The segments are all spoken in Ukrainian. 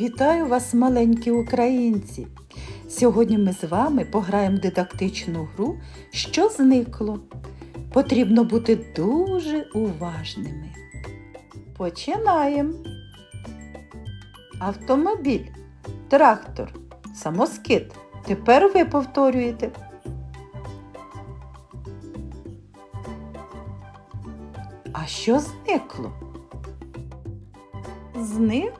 Вітаю вас, маленькі українці! Сьогодні ми з вами пограємо дидактичну гру Що зникло. Потрібно бути дуже уважними. Починаємо. Автомобіль, трактор, самоскид. Тепер ви повторюєте. А що зникло? Зник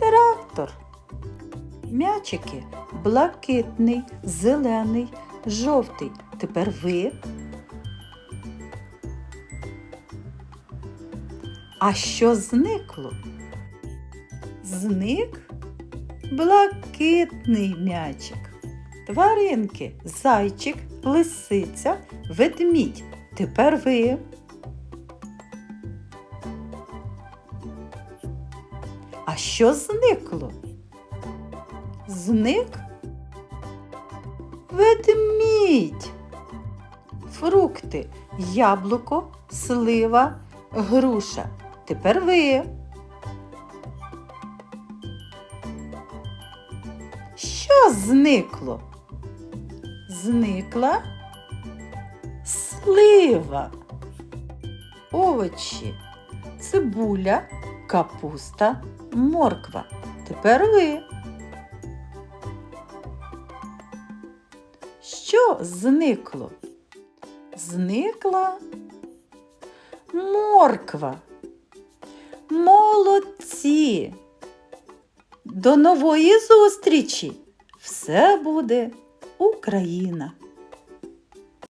трактор. М'ячики блакитний, зелений, жовтий. Тепер ви. А що зникло? Зник блакитний м'ячик. Тваринки, зайчик, лисиця, ведмідь. Тепер ви. А що зникло? Зник ведмідь. Фрукти, яблуко, слива, груша. Тепер ви. Що зникло? Зникла слива. Овочі, цибуля, капуста, морква. Тепер ви. Що зникло? Зникла морква. Молодці. До нової зустрічі! Все буде Україна!